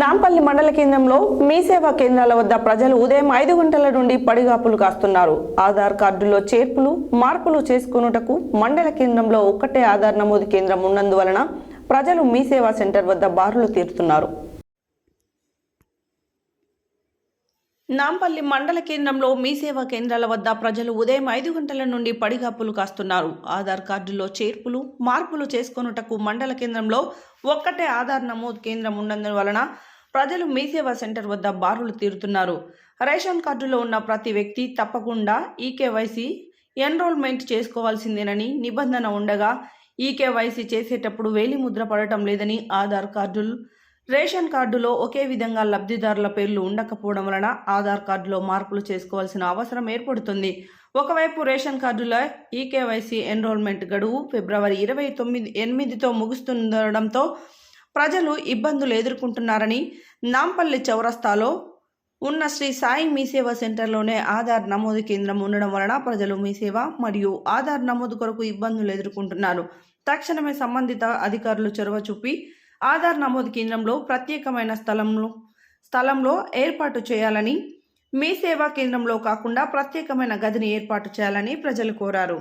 నాంపల్లి మండల కేంద్రంలో మీ సేవా కేంద్రాల వద్ద ప్రజలు ఉదయం ఐదు గంటల నుండి పడిగాపులు కాస్తున్నారు. ఆధార్ కార్డులో చేర్పులు మార్పులు చేసుకున్నటకు మండల కేంద్రంలో ఒక్కటే ఆధార్ నమోదు కేంద్రం ఉన్నందువలన ప్రజలు మీ సేవా సెంటర్ వద్ద బారులు తీరుతున్నారు. నాంపల్లి మండల కేంద్రంలో మీ సేవా కేంద్రాల వద్ద ప్రజలు ఉదయం ఐదు గంటల నుండి పడిగాపులు కాస్తున్నారు. ఆధార్ కార్డులో చేర్పులు మార్పులు చేసుకొనుటకు మండల కేంద్రంలో ఒక్కటే ఆధార్ నమోదు కేంద్రం ఉన్నందువలన ప్రజలు మీ సేవా సెంటర్ వద్ద బారులు తీరుతున్నారు. రేషన్ కార్డులో ఉన్న ప్రతి వ్యక్తి తప్పకుండా ఈకేవైసీ ఎన్రోల్మెంట్ చేసుకోవాల్సిందేనని నిబంధన ఉండగా ఈకేవైసీ చేసేటప్పుడు వేలి ముద్ర పడటం లేదని ఆధార్ కార్డులు రేషన్ కార్డులో ఒకే విధంగా లబ్ధిదారుల పేర్లు ఉండకపోవడం వలన ఆధార్ కార్డులో మార్పులు చేసుకోవాల్సిన అవసరం ఏర్పడుతుంది. ఒకవైపు రేషన్ కార్డుల ఈకేవైసీ ఎన్రోల్మెంట్ గడువు ఫిబ్రవరి ఇరవై తొమ్మిది ఎనిమిదితో ముగుస్తుండడంతో ప్రజలు ఇబ్బందులు ఎదుర్కొంటున్నారని నాంపల్లి చౌరస్తాలో ఉన్న శ్రీ సాయి మీ సేవ సెంటర్లోనే ఆధార్ నమోదు కేంద్రం ఉండడం వలన ప్రజలు మీ సేవ మరియు ఆధార్ నమోదు కొరకు ఇబ్బందులు ఎదుర్కొంటున్నారు. తక్షణమే సంబంధిత అధికారులు చొరవ చూపి ఆధార్ నమోదు కేంద్రంలో ప్రత్యేకమైన స్థలంలో స్థలంలో ఏర్పాటు చేయాలని మీ సేవా కేంద్రంలో కాకుండా ప్రత్యేకమైన గదిని ఏర్పాటు చేయాలని ప్రజలు కోరారు.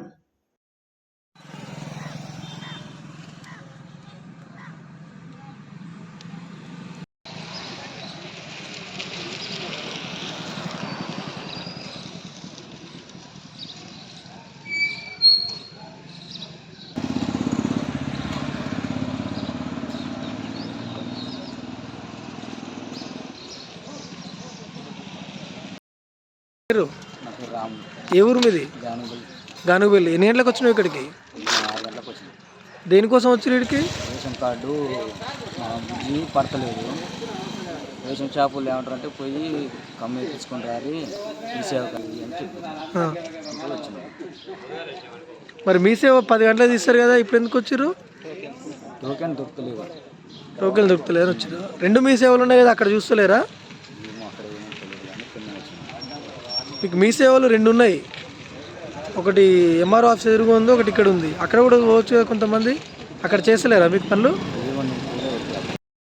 పేరు? ఏ ఊరు మీది? గానుగులు గానుగుపల్లి. ఎన్ని గంటలకు వచ్చినావు ఇక్కడికి? దేనికోసం వచ్చిన ఇక్కడికి? రేషన్ కార్డు మా పడతలేదు. రేషన్ షాపులు ఏమంటారు అంటే పోయి కమ్మి కలిగి అని ఆ. అంటే వచ్చినాం. మరి మీ సేవ పది గంటలకు తీస్తారు కదా ఇప్పుడు ఎందుకు వచ్చారు టోకెన్ దొరకలేదు. టోకెన్ దొరుకుతలేరు వచ్చారు రెండు మీ సేవలు ఉన్నాయి కదా అక్కడ చూస్తలేరా? మీకు మీ సేవలు రెండు ఉన్నాయి. ఒకటి ఎంఆర్ఓ ఆఫీస్ ఎదురుగా ఉంది ఒకటి ఇక్కడ ఉంది. అక్కడ కూడా పోవచ్చు కొంతమంది? అక్కడ చేస్తలేరా మీకు పనులు?